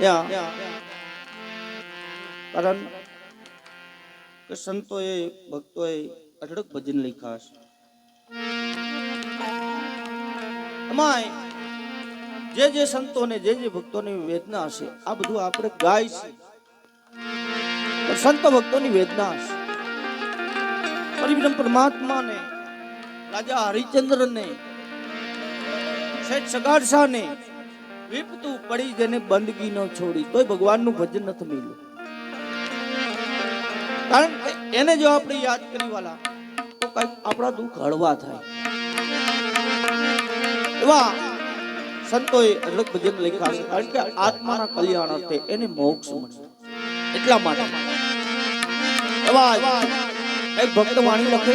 યા. કારણ કે સંતોએ, ભક્તોએ અઢળક ભજન લખ્યા છે અમાય, જે જે સંતોને, જે જે ભક્તોની વેદના હશે, આ બધું આપણે ગાય છે. સંતો ભક્તોની વેદના હશે. પરમાત્મા પરમાત્માને, રાજા હરિચંદ્રને, શેઠ સગાડશાને વિપતું પડી જેને બંદગી ન છોડી, તોય ભગવાનનું ભજન નથી મળ્યું. કારણ કે એને જો આપણે યાદ કરી વાલા તો કંઈક આપણા દુઃખ હળવા થાય. એવા સંતોએ અલગ ભજન લખ્યા છે, કારણ કે આત્માના કલ્યાણ અર્થે એને મોક્ષ મળશે એટલા માટે. એવા એક ભક્ત વાણી લખે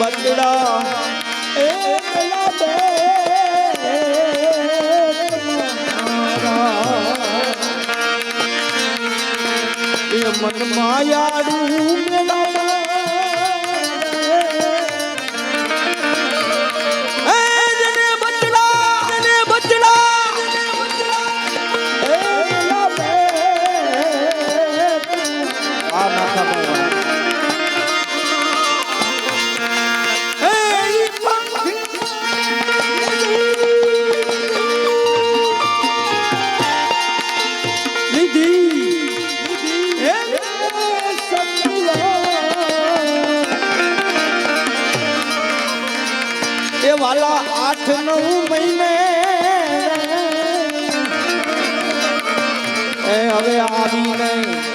બચડા એ મન મેરા વાલા આઠ નવ મહિને. એ હવે આવી નહીં.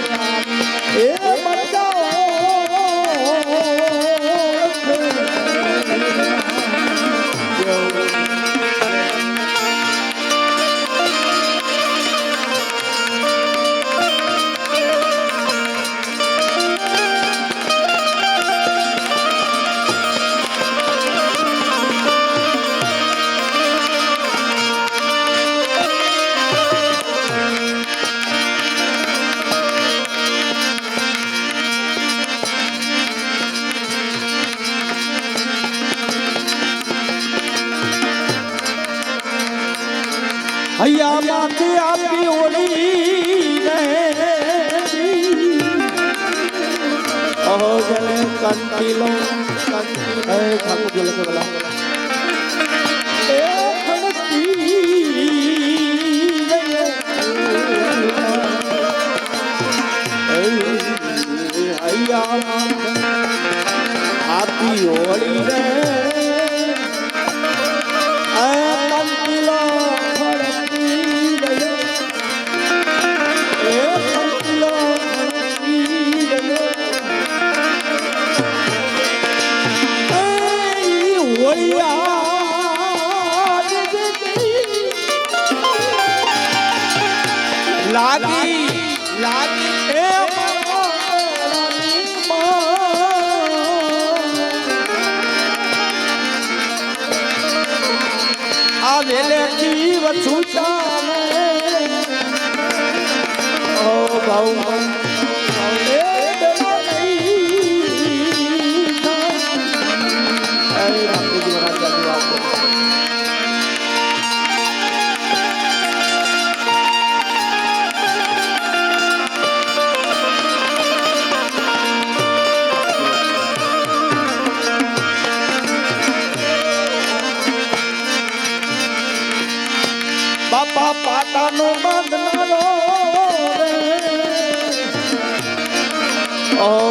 હૈયા માથે આપી ઓળી રે અહો જને કંટીલો આ વેલેથી વછું ચાલે ઓ બહુ પાટાનો બાંધનારો. ઓ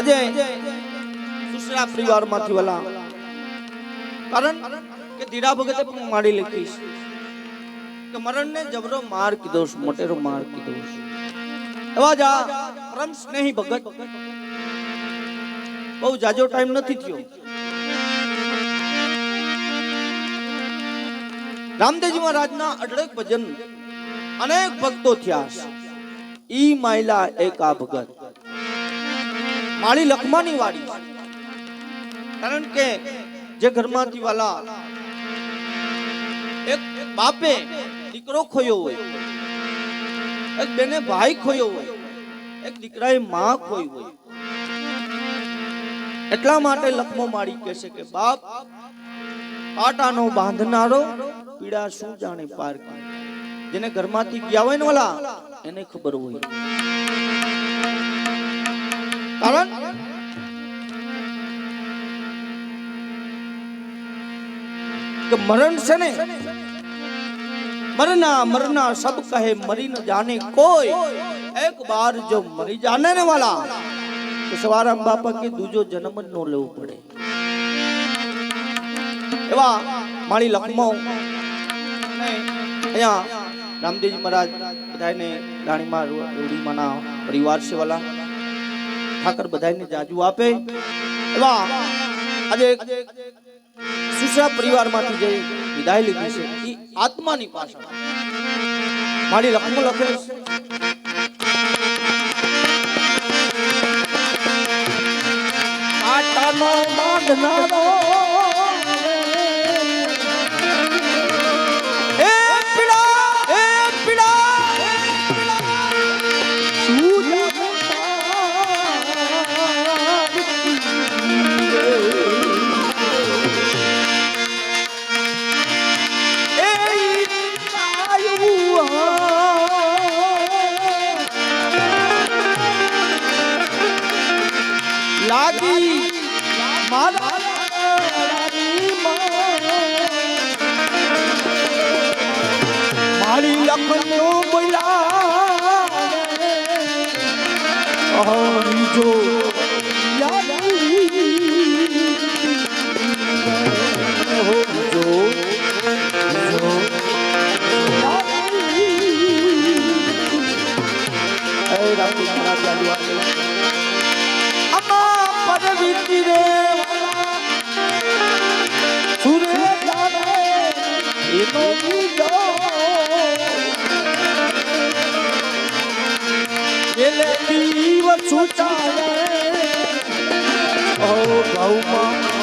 અજય દુસરા પરિવારમાંથી વલા. કારણ કે ધીરા ભગતે પણ માડી લખીશ કે મરણને જબરો માર કીધો છું, મોટેરો માર કીધો છું. એવા જ પરમ સ્નેહી ભગત. બહુ જાજો ટાઈમ નથી થયો. રામદેવજી મહારાજના અઢળક ભજન અનેક ભક્તો થયા ઈ માયલા એક ભગત. માળી લખમાની વાડી. કારણ કે જે ઘરમાંથી વાલા એક બાપે દીકરો ખોયો હોય, એક બેને ભાઈ ખોયો હોય, એક દીકરાએ માં ખોઈ હોય. એટલા માટે લખમો માળી કહે છે કે, બાપ, પાટાનો બાંધનારો પીડા શું જાણે પાર. જેને ઘરમાંથી ગયા હોય ને ઓલા એને ખબર હોય. કારણ કે મરણ છે ને, મરના મરના સબ કહે મરી ન જાને કોઈ. એક બાર જો મરી જાને ને વાલા, તો સવારામ બાપા કે દૂજો જન્મ જ નો લેવો પડે. એવા માળી લખમો, અહીંયા રામદેવજી મહારાજ બધાને રાણીમાં રૂડીમાંના પરિવાર છે વાલા. ઠાકર બધાને જાજુ આપે એવા આજે સુશા પરિવારમાંથી જે વિદાય લીધી છે એ આત્માની પાછળ મારી લખમાં લખે છે આ બાંધનારો એ લાગી મારા ele viva chuchale oh gauma